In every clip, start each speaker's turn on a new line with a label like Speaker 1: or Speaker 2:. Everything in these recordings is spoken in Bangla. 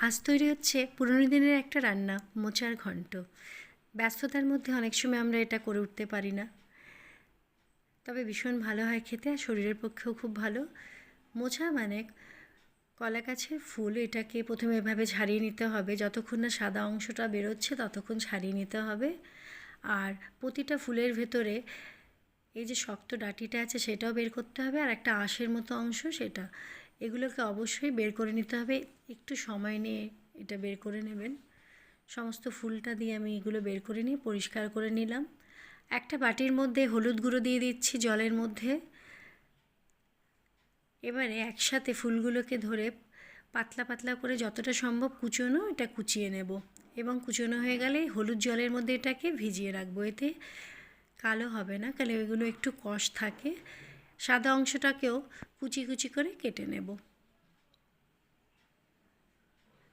Speaker 1: আজ তৈরি হচ্ছে পুরনো দিনের একটা রান্না, মোচার ঘন্ট। ব্যস্ততার মধ্যে অনেক সময় আমরা এটা করে উঠতে পারি না। তবে ভীষণ ভালো হয় খেতে আর শরীরের পক্ষেও খুব ভালো। মোচা মানে কলা গাছের ফুল, এটাকে প্রথমে এভাবে ছাড়িয়ে নিতে হবে। যতক্ষণ না সাদা অংশটা বেরোচ্ছে, ততক্ষণ ছাড়িয়ে নিতে হবে। আর প্রতিটা ফুলের ভেতরে এই যে শক্ত ডাটিটা আছে, সেটাও বের করতে হবে। আর একটা আঁশের মতো অংশ, সেটা এগুলোকে অবশ্যই বের করে নিতে হবে। একটু সময় নিয়ে এটা বের করে নেবেন। সমস্ত ফুলটা দিয়ে আমি এগুলো বের করে নিয়ে পরিষ্কার করে নিলাম। একটা বাটির মধ্যে হলুদ গুঁড়ো দিয়ে দিচ্ছি জলের মধ্যে। এবারে একসাথে ফুলগুলোকে ধরে পাতলা পাতলা করে যতটা সম্ভব কুচোনো এটা কুচিয়ে নেব। এবং কুচোনো হয়ে গেলে হলুদ জলের মধ্যে এটাকে ভিজিয়ে রাখব। এতে কালো হবে না কালে এগুলো একটু কষ থাকে। সাদা অংশটাকেও কুচি কুচি করে কেটে নেব।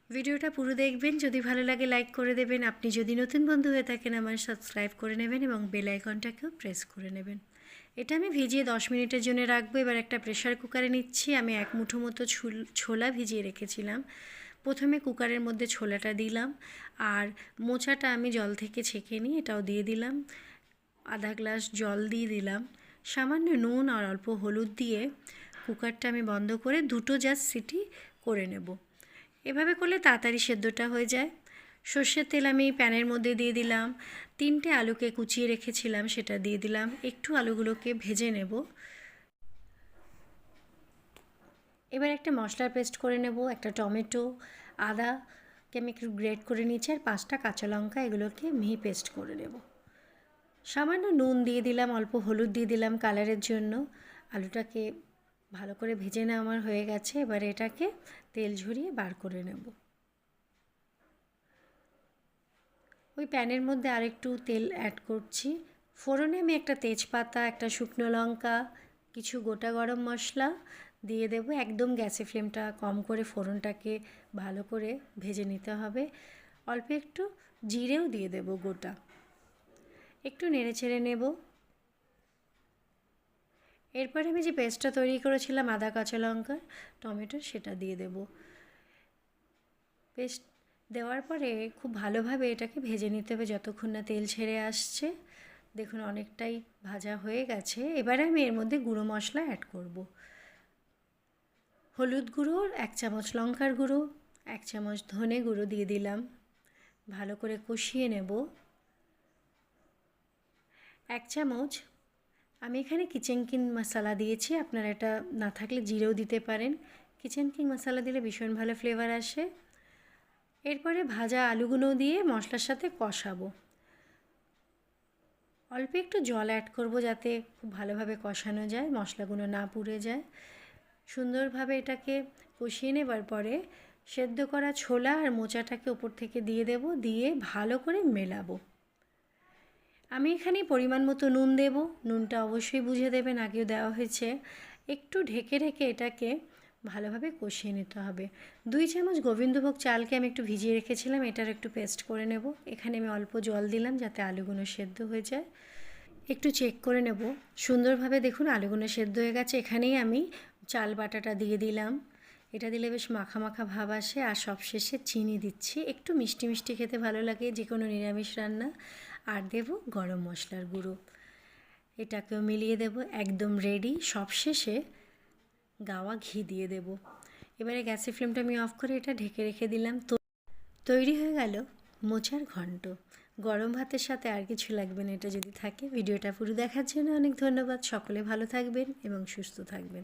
Speaker 1: ভিডিওটা পুরো দেখবেন, যদি ভালো লাগে লাইক করে দেবেন। আপনি যদি নতুন বন্ধু হয়ে থাকেন, আমার সাবস্ক্রাইব করে নেবেন এবং বেল আইকনটাকেও প্রেস করে নেবেন। এটা আমি ভিজিয়ে দশ মিনিটের জন্য রাখব। এবার একটা প্রেশার কুকারে নিচ্ছি। আমি এক মুঠো মতো ছোলা ভিজিয়ে রেখেছিলাম। প্রথমে কুকারের মধ্যে ছোলাটা দিলাম আর মোচাটা আমি জল থেকে ছেঁকে নিই এটাও দিয়ে দিলাম। আধা গ্লাস জল দিয়ে দিলাম। সামান্য নুন আর অল্প হলুদ দিয়ে কুকারটা আমি বন্ধ করে দুটো জাস্ট সিটি করে নেব। এভাবে করলে তাড়াতাড়ি সেদ্ধটা হয়ে যায়। সর্ষের তেল আমি প্যানের মধ্যে দিয়ে দিলাম। তিনটে আলুকে কুচিয়ে রেখেছিলাম, সেটা দিয়ে দিলাম। একটু আলুগুলোকে ভেজে নেব। এবার একটা মশলার পেস্ট করে নেব, একটা টমেটো আদাকে আমি একটু গ্রেট করে নিচ্ছি আর পাঁচটা কাঁচা লঙ্কা এগুলোকে মিহি পেস্ট করে নেব। সামান্য নুন দিয়ে দিলাম, অল্প হলুদ দিয়ে দিলাম কালারের জন্য। আলুটাকে ভালো করে ভেজে নেওয়া আমার হয়ে গেছে। এবার এটাকে তেল ঝরিয়ে বার করে নেব। ওই প্যানের মধ্যে আরেকটু তেল অ্যাড করছি। ফোড়নে আমি একটা তেজপাতা, একটা শুকনো লঙ্কা, কিছু গোটা গরম মশলা দিয়ে দেবো। একদম গ্যাসে ফ্লেমটা কম করে ফোড়নটাকে ভালো করে ভেজে নিতে হবে। অল্প একটু জিরেও দিয়ে দেবো গোটা। একটু নেড়ে ছেড়ে নেব। এরপরে আমি যে পেস্টটা তৈরি করেছিলাম, আদা, কাঁচা লঙ্কা, টমেটো, সেটা দিয়ে দেব। পেস্ট দেওয়ার পরে খুব ভালোভাবে এটাকে ভেজে নিতে হবে যতক্ষণ না তেল ছেড়ে আসছে। দেখুন, অনেকটাই ভাজা হয়ে গেছে। এবারে আমি এর মধ্যে গুঁড়ো মশলা অ্যাড করব। হলুদ গুঁড়ো, এক চামচ লঙ্কার গুঁড়ো, এক চামচ ধনে গুঁড়ো দিয়ে দিলাম। ভালো করে কষিয়ে নেব। এক চামচ। আমি এখানে কিচেন কিং মশলা দিয়েছি। আপনারা এটা না থাকলে জিরেও দিতে পারেন। কিচেন কিং মশলা দিলে ভীষণ ভালো ফ্লেভার আসে। এরপরে ভাজা আলুগুলো দিয়ে মশলার সাথে কষাবো। অল্প একটু জল অ্যাড করব যাতে খুব ভালোভাবে কষানো যায়, মশলাগুলো না পুড়ে যায়। সুন্দরভাবে এটাকে কষিয়ে নেবার পরে সেদ্ধ করা ছোলা আর মোচাটাকে ওপর থেকে দিয়ে দেব। দিয়ে ভালো করে মেলাবো। আমি এখানে পরিমাণ মতো নুন দেব। নুনটা অবশ্যই বুঝে দেবেন, আগেও দেওয়া হয়েছে। একটু ঢেকে ঢেকে এটাকে ভালোভাবে কষিয়ে নিতে হবে। দুই চামচ গোবিন্দভোগ চালকে আমি একটু ভিজিয়ে রেখেছিলাম, এটার একটু পেস্ট করে নেব। এখানে আমি অল্প জল দিলাম যাতে আলুগুলো সেদ্ধ হয়ে যায়। একটু চেক করে নেব। সুন্দরভাবে দেখুন, আলুগুলো সেদ্ধ হয়ে গেছে। এখানেই আমি চাল বাটাটা দিয়ে দিলাম। এটা দিলে বেশ মাখা মাখা ভাব আসে। আর সবশেষে চিনি দিচ্ছি। একটু মিষ্টি মিষ্টি খেতে ভালো লাগে যে কোনো নিরামিষ রান্না। আর দেব গরম মশলার গুঁড়ো। এটাকেও মিলিয়ে দেব একদম রেডি সবশেষে গাওয়া ঘি দিয়ে দেব। এবারে গ্যাসের ফ্লেমটা আমি অফ করে এটা ঢেকে রেখে দিলাম। তো তৈরি হয়ে গেল মোচার ঘন্ট। গরম ভাতের সাথে আর কিছু লাগবে না, এটা যদি থাকে। ভিডিওটা পুরো দেখার জন্য অনেক ধন্যবাদ। সকলে ভালো থাকবেন এবং সুস্থ থাকবেন।